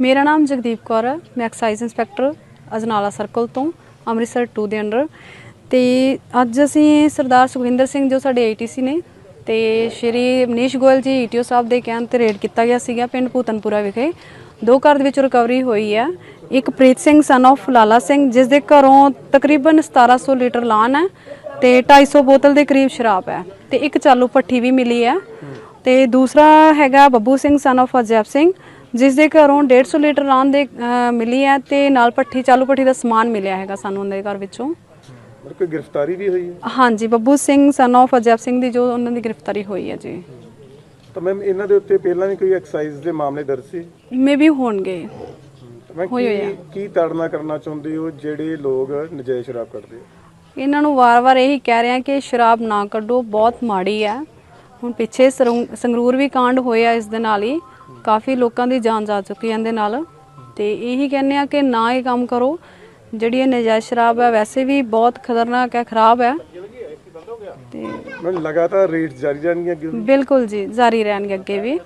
ਮੇਰਾ ਨਾਮ ਜਗਦੀਪ ਕੌਰ ਹੈ। ਮੈਂ ਐਕਸਾਈਜ਼ ਇੰਸਪੈਕਟਰ ਅਜਨਾਲਾ ਸਰਕਲ ਤੋਂ ਅੰਮ੍ਰਿਤਸਰ 2 ਦੇ ਅੰਡਰ। ਤੇ ਅੱਜ ਅਸੀਂ ਸਰਦਾਰ ਸੁਖਵਿੰਦਰ ਸਿੰਘ ਜੋ ਸਾਡੇ ਏਟੀਸੀ ਨੇ ਤੇ ਸ਼੍ਰੀ ਮਨੀਸ਼ ਗੋਇਲ ਜੀ ਈਟੀਓ ਸਾਹਿਬ ਦੇ ਕਹਿਣ ਤੇ ਰੇਡ ਕੀਤਾ ਗਿਆ ਸੀਗਾ ਪਿੰਡ ਭੂਤਨਪੁਰਾ ਵਿਖੇ। ਦੋ ਘਰ ਦੇ ਵਿੱਚ ਰਿਕਵਰੀ ਹੋਈ ਹੈ। ਇੱਕ ਪ੍ਰੀਤ ਸਿੰਘ ਸਨ of ਲਾਲਾ ਸਿੰਘ, ਜਿਸ ਦੇ ਘਰੋਂ ਤਕਰੀਬਨ 1700 ਲੀਟਰ ਲਾਨ ਹੈ ਤੇ 250 ਬੋਤਲ ਦੇ ਕਰੀਬ ਸ਼ਰਾਬ ਹੈ ਤੇ ਇੱਕ ਚਾਲੂ ਪੱਠੀ ਵੀ ਮਿਲੀ ਹੈ। ਤੇ ਦੂਸਰਾ ਹੈਗਾ ਬੱਬੂ ਸਿੰਘ ਸਨ of ਅਜੈਬ ਸਿੰਘ। ਜਿਸ ਦੇ ਘਰੋਂ 150 ਲੀਟਰ ਲਾਨ ਦੇ ਮਿਲੀ ਹੈ ਤੇ ਨਾਲ ਪੱਠੀ ਚਾਲੂ ਪੱਠੀ ਦਾ ਸਮਾਨ ਮਿਲਿਆ ਹੈਗਾ ਸਾਨੂੰ ਉਹਨਾਂ ਦੇ ਘਰ ਵਿੱਚੋਂ। ਮਤਲਬ ਕੋਈ ਗ੍ਰਿਫਤਾਰੀ ਵੀ ਹੋਈ ਹੈ? ਹਾਂਜੀ ਬੱਬੂ ਸਿੰਘ ਸਨ of ਅਜੈਬ ਸਿੰਘ ਦੀ ਜੋ ਉਹਨਾਂ ਦੀ ਗ੍ਰਿਫਤਾਰੀ ਹੋਈ ਹੈ ਜੀ। ਤਾਂ ਮੈਮ ਇਹਨਾਂ ਦੇ ਉੱਤੇ ਪਹਿਲਾਂ ਵੀ ਕੋਈ ਐਕਸਾਈਜ਼ ਦੇ ਮਾਮਲੇ ਦਰਜ ਸੀ? ਮੇ ਵੀ ਹੋਣਗੇ। ਮੈਂ ਕੀ ਕੀ ਤਾੜਨਾ ਕਰਨਾ ਚਾਹੁੰਦੇ ਹੋ ਜਿਹੜੇ ਲੋਕ ਨਜਾਇਜ਼ ਸ਼ਰਾਬ ਕੱਢਦੇ ਆ? ਇਹਨਾਂ ਨੂੰ ਵਾਰ-ਵਾਰ ਇਹੀ ਕਹਿ ਰਹੇ ਆ ਕਿ ਸ਼ਰਾਬ ਨਾ ਕੱਢੋ ਬਹੁਤ ਮਾੜੀ ਹੈ। ਹੁਣ ਪਿੱਛੇ ਸੰਗਰੂਰ ਵੀ ਕਾਂਡ ਹੋਇਆ ਇਸ ਦੇ ਨਾਲ ਹੀ। ਕਾਫੀ ਲੋਕਾਂ ਦੀ ਜਾਨ ਜਾ ਚੁੱਕੀ ਹੈ ਇਹਦੇ ਨਾਲ। ਤੇ ਇਹੀ ਕਹਿੰਦੇ ਆ ਕਿ ਨਾ ਇਹ ਕੰਮ ਕਰੋ। ਜਿਹੜੀ ਇਹ ਨਜਾਇਜ਼ ਸ਼ਰਾਬ ਹੈ ਵੈਸੇ ਵੀ ਬਹੁਤ ਖਤਰਨਾਕ ਹੈ ਖਰਾਬ ਹੈ। ਤੇ ਲਗਾਤਾਰ ਰੇਟ ਜਾਰੀ ਰਹਿਣਗੀਆਂ ਅੱਗੇ ਬਿਲਕੁਲ ਜੀ ਜਾਰੀ ਰਹਿਣਗੇ ਅੱਗੇ ਵੀ।